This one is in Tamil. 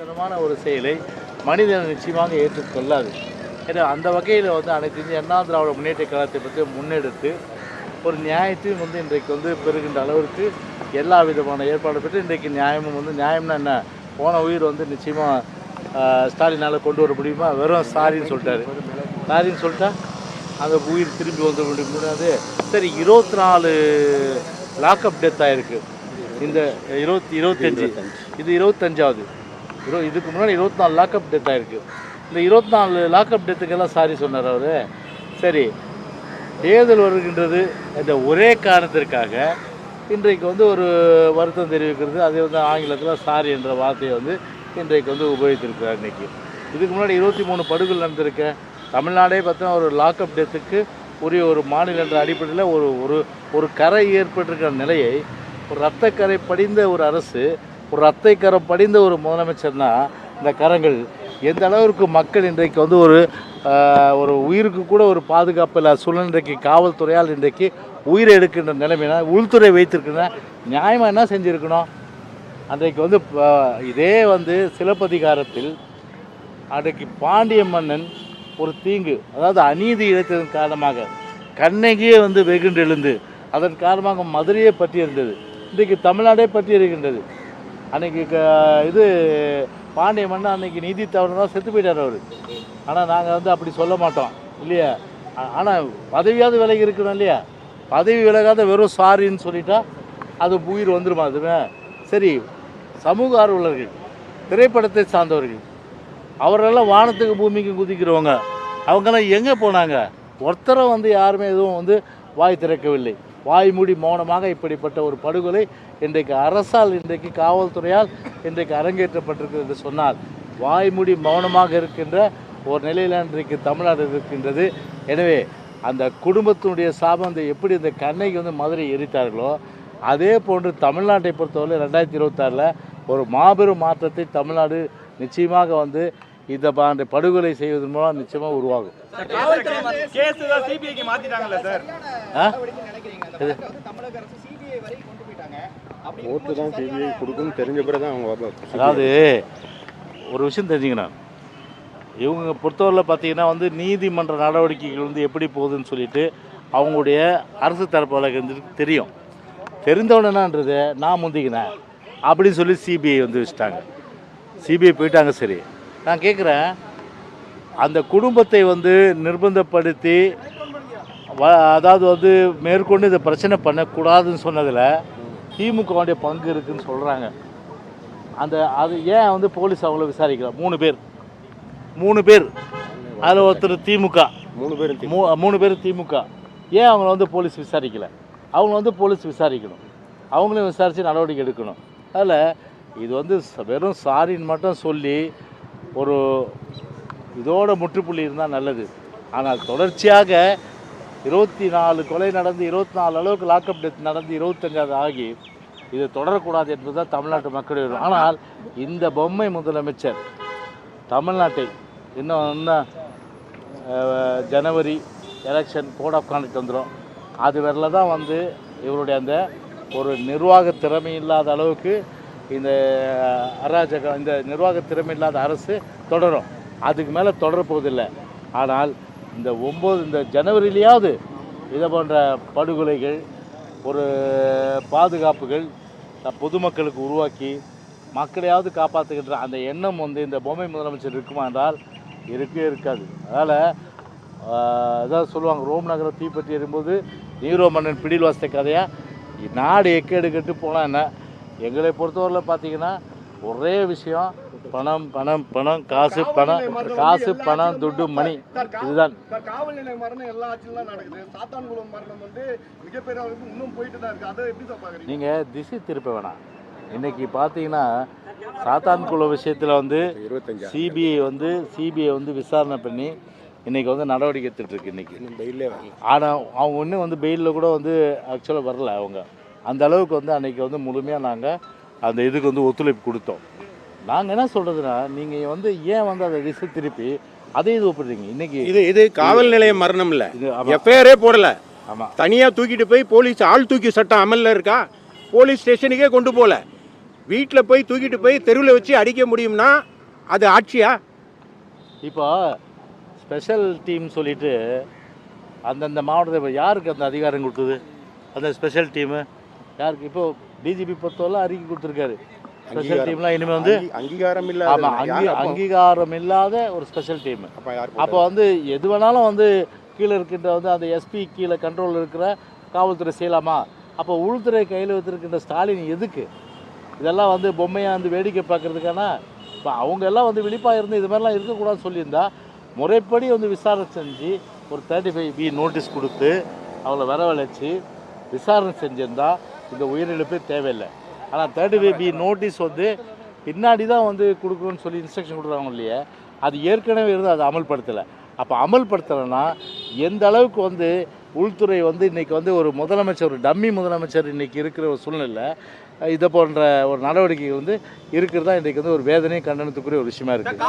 தனமான ஒரு செயலை மனிதன் நிச்சயமாக ஏற்றுக்கொள்ளாது. ஏன்னா அந்த வகையில் வந்து அனைத்து இந்திய அண்ணா திராவிட முன்னேற்ற கழகத்தை பற்றி முன்னெடுத்து ஒரு நியாயத்தையும் வந்து இன்றைக்கு வந்து பெறுகின்ற அளவிற்கு எல்லா விதமான ஏற்பாடு பெற்று இன்றைக்கு நியாயமும் வந்து நியாயம்னா என்ன? போன உயிர் வந்து நிச்சயமாக ஸ்டாலினால் கொண்டு வர முடியுமா? வெறும் சாரின்னு சொல்லிட்டாரு. சாரின்னு சொல்லிட்டா? அந்த உயிர் திரும்பி வந்து முடியாது. சரி இருபத்தி நாலு லாக்அப் டெத் ஆயிருக்கு. இந்த இருபத்தி இருபத்தஞ்சு. இது இருபத்தஞ்சாவது. இரு இதுக்கு முன்னாடி இருபத்தி நாலு லாக்அப் டெத் ஆகிருக்கு இந்த இருபத்தி நாலு லாக்அப் டெத்துக்கெல்லாம் சாரி சொன்னார் அவர். சரி தேர்தல் வருகின்றது இந்த ஒரே காரணத்திற்காக இன்றைக்கு வந்து ஒரு வருத்தம் தெரிவிக்கிறது. அதே வந்து ஆங்கிலத்தில் சாரி என்ற வார்த்தையை வந்து இன்றைக்கு வந்து உபயோகித்திருக்கிறார் இன்றைக்கி இதுக்கு முன்னாடி இருபத்தி மூணு படுகொலை நடந்திருக்க. தமிழ்நாடே பார்த்தா ஒரு லாக்அப் டெத்துக்கு உரிய ஒரு மாநில என்ற அடிப்படையில் ஒரு ஒரு ஒரு கரை ஏற்பட்டிருக்கிற நிலையை ஒரு ரத்தக்கரை படிந்த ஒரு அரசு ஒரு ரத்தை கரம் படிந்த ஒரு முதலமைச்சர்னா இந்த கரங்கள். எந்த அளவிற்கு மக்கள் இன்றைக்கு வந்து ஒரு ஒரு உயிருக்கு கூட ஒரு பாதுகாப்பு இல்லாத சூழ்நிலை இன்றைக்கு காவல்துறையால் இன்றைக்கு உயிரை எடுக்கின்ற நிலைமைனா உள்துறை வைத்திருக்கிற நியாயமாக என்ன செஞ்சுருக்கணும்? அன்றைக்கு வந்து இதே வந்து சிலப்பதிகாரத்தில் அன்றைக்கு பாண்டிய மன்னன் ஒரு தீங்கு அதாவது அநீதி இழைத்ததன் காரணமாக கண்ணகியே வந்து வெகுண்டு எழுந்து அதன் காரணமாக மதுரையை பற்றி இருந்தது இன்றைக்கு தமிழ்நாடே பற்றி இருக்கின்றது அன்னைக்கு க- இது பாண்டிய மன்னன் அன்னைக்கு நீதி தவறுனா செத்து போயிட்டார் அவர். ஆனால் நாங்கள் வந்து அப்படி சொல்ல மாட்டோம் இல்லையா? ஆனால் பதவியாவது விலகி இருக்கணும் இல்லையா? பதவி விலகாத வெறும் சாரின்னு சொல்லிட்டா அது உயிர் வந்துருமா அதுவே? சரி சமூக ஆர்வலர்கள் திரைப்படத்தை சார்ந்தவர்கள் அவரெல்லாம் வானத்துக்கு பூமிக்கு குதிக்கிறவங்க அவங்கெல்லாம் எங்கே போனாங்க? ஒருத்தரை வந்து யாருமே எதுவும் வந்து வாய் திறக்கவில்லை. வாய்மூடி மௌனமாக இப்படிப்பட்ட ஒரு படுகொலை இன்றைக்கு அரசால் இன்றைக்கு காவல்துறையால் இன்றைக்கு அரங்கேற்றப்பட்டிருக்கிறது என்று சொன்னால் வாய்மூடி மௌனமாக இருக்கின்ற ஒரு நிலையில் இன்றைக்கு தமிழ்நாடு இருக்கின்றது. எனவே அந்த குடும்பத்தினுடைய சாபம் எப்படி இந்த கண்ணகி வந்து மதுரை எரித்தார்களோ அதே போன்று தமிழ்நாட்டை பொறுத்தவரை ரெண்டாயிரத்தி இருபத்தாறில் ஒரு மாபெரும் மாற்றத்தை தமிழ்நாடு நிச்சயமாக வந்து இந்த பா- படுகொலை செய்வதன் மூலம் நிச்சயமாக உருவாகும். ஓட்டு தான் சிபிஐ கொடுக்குன்னு தெரிஞ்ச பிறகு தான் அவங்க அதாவது ஒரு விஷயம் தெரிஞ்சுக்கணும் இவங்க பொறுத்தவரையில் பார்த்தீங்கன்னா வந்து நீதிமன்ற நடவடிக்கைகள் வந்து எப்படி போகுதுன்னு சொல்லிட்டு அவங்களுடைய அரசு தரப்பாளர்களுக்கு தெரியும். தெரிந்தவொடனே என்னன்றது நான் முந்திக்கினேன். அப்படின்னு சொல்லி சிபிஐ வந்து வச்சுட்டாங்க. சிபிஐ போயிட்டாங்க சரி. நான் கேட்குறேன் அந்த குடும்பத்தை வந்து நிர்பந்தப்படுத்தி அதாவது வந்து மேற்கொண்டு இந்த பிரச்சனை பண்ணக்கூடாதுன்னு சொன்னதில் திமுகவுடைய பங்கு இருக்குன்னு சொல்கிறாங்க அந்த அது ஏன் வந்து போலீஸ் அவங்கள விசாரிக்கல? மூணு பேர். மூணு பேர். அதில் ஒருத்தர் திமுக. மூணு பேரும் தி- மூ மூணு பேர் திமுக. ஏன் அவங்கள வந்து போலீஸ் விசாரிக்கல? அவங்க வந்து போலீஸ் விசாரிக்கணும். அவங்களும் விசாரித்து நடவடிக்கை எடுக்கணும். அதில் இது வந்து வெறும் சாரின்னு மட்டும் சொல்லி ஒரு இதோட முற்றுப்புள்ளி இருந்தால் நல்லது. ஆனால் தொடர்ச்சியாக இருபத்தி நாலு கொலை நடந்து இருபத்தி நாலு அளவுக்கு லாக்அப் டெத் நடந்து இருபத்தஞ்சாவது ஆகி இது தொடரக்கூடாது என்பதுதான் தமிழ்நாட்டு மக்களுடைய ஆனால் இந்த பொம்மை முதலமைச்சர் தமிழ்நாட்டை இன்னும் இன்னும் ஜனவரி எலெக்ஷன் கோட் ஆஃப் கான்டக்ட் வந்துடும் அது வரல தான் வந்து இவருடைய அந்த ஒரு நிர்வாக திறமை இல்லாத அளவுக்கு இந்த அராஜகம் இந்த நிர்வாக திறமை இல்லாத அரசு தொடரும். அதுக்கு மேலே தொடரப்போவதில்லை ஆனால் இந்த ஒம்பது இந்த ஜனவரிலேயாவது இதை போன்ற படுகொலைகள் ஒரு பாதுகாப்புகள் பொதுமக்களுக்கு உருவாக்கி மக்களையாவது காப்பாற்றுகின்ற அந்த எண்ணம் வந்து இந்த பொம்மை முதலமைச்சர் இருக்குமா என்றால் இருக்கவே இருக்காது. அதனால் அதாவது சொல்லுவாங்க ரோம் நகரம் தீப்பற்றி எறும்போது நீரோ மன்னன் பிடில் வாசித்த கதையாக நாடு எக்கேடு கெட்டு போனால் என்ன? எங்களை பொறுத்தவரையில் பார்த்தீங்கன்னா ஒரே விஷயம் பணம் பணம் பணம் காசு பணம் காசு பணம் துட்டு மணி. இதுதான். காவல் நிலைய மரணம் எல்லா ஆட்சியும் தான் நடக்குது. சாத்தான்குளம் மரணம் வந்து மிகப்பெரிய அளவுக்கு இன்னும் போயிட்டு தான் இருக்கு. அதை எப்படி நீங்கள் திசை திருப்ப வேணாம். இன்னைக்கு பார்த்தீங்கன்னா சாத்தான்குள விஷயத்தில் வந்து இருபத்தஞ்சா சிபிஐ வந்து சிபிஐ வந்து விசாரணை பண்ணி இன்னைக்கு வந்து நடவடிக்கை எடுத்துட்டு இருக்கு வரல. ஆனால் அவங்க இன்னும் வந்து பெயிலில் கூட வந்து ஆக்சுவலாக வரல அவங்க. அந்த அளவுக்கு வந்து அன்னைக்கு வந்து முழுமையாக நாங்கள் அந்த இதுக்கு வந்து ஒத்துழைப்பு கொடுத்தோம். நாங்கள் என்ன சொல்கிறதுனா நீங்கள் வந்து ஏன் வந்து அதை திசை திருப்பி அதே இது ஒப்பிடுறீங்க? இன்னைக்கு இது இது காவல் நிலைய மரணம் இல்ல எஃப்ஐஆரே போடல. ஆமாம் தனியா தூக்கிட்டு போய் போலீஸ் ஆள் தூக்கி சட்டம் அமல்ல இருக்கா? போலீஸ் ஸ்டேஷனுக்கே கொண்டு போல. வீட்டில் போய் தூக்கிட்டு போய் தெருவில் வச்சு அடிக்க முடியும்னா அது ஆட்சியா? இப்போ ஸ்பெஷல் டீம் சொல்லிட்டு அந்தந்த மாவட்டத்தை இப்போ யாருக்கு அந்த அதிகாரம் கொடுத்தது? அந்த ஸ்பெஷல் டீமு? யாருக்கு? இப்போ டிஜிபி பொறுத்தவரை அறிக்கை கொடுத்துருக்காரு. ஸ்பெஷல் டீம்லாம் இனிமேல் வந்து அங்கீ- அங்கீகாரம் ஆமாம் அங்கீ அங்கீகாரம் இல்லாத ஒரு ஸ்பெஷல் டீம் அப்போ வந்து எது வேணாலும் வந்து கீழே இருக்கின்ற வந்து அந்த எஸ்பி கீழே கண்ட்ரோல் இருக்கிற காவல்துறை செய்யலாமா? அப்போ உள்துறை கையில் வச்சிருக்கின்ற ஸ்டாலின் எதுக்கு? இதெல்லாம் வந்து பொம்மையாக வந்து வேடிக்கை பார்க்கறதுக்கான? இப்போ அவங்க எல்லாம் வந்து விழிப்பாக இருந்து இது மாதிரிலாம் இருக்கக்கூடாதுன்னு சொல்லியிருந்தா முறைப்படி வந்து விசாரணை செஞ்சு ஒரு தேர்ட்டி ஃபைவ் பி நோட்டீஸ் கொடுத்து அவங்கள வரவழைச்சு விசாரணை செஞ்சிருந்தா இந்த உயிரிழப்பே தேவையில்லை. ஆனால் தேர்ட்டி ஃபைவ் நோட்டீஸ் வந்து பின்னாடி தான் வந்து கொடுக்கணும்னு சொல்லி இன்ஸ்ட்ரக்ஷன் கொடுக்குறாங்க இல்லையே அது ஏற்கனவே இருந்து அதை அமல்படுத்தலை. அப்போ அமல்படுத்தலைன்னா எந்த அளவுக்கு வந்து உள்துறை வந்து இன்றைக்கி வந்து ஒரு முதலமைச்சர் ஒரு டம்மி முதலமைச்சர் இன்றைக்கி இருக்கிற ஒரு சூழ்நிலை இதை போன்ற ஒரு நடவடிக்கை வந்து இருக்கிறதா இன்றைக்கி வந்து ஒரு வேதனையும் கண்டனத்துக்குரிய ஒரு விஷயமா இருக்குது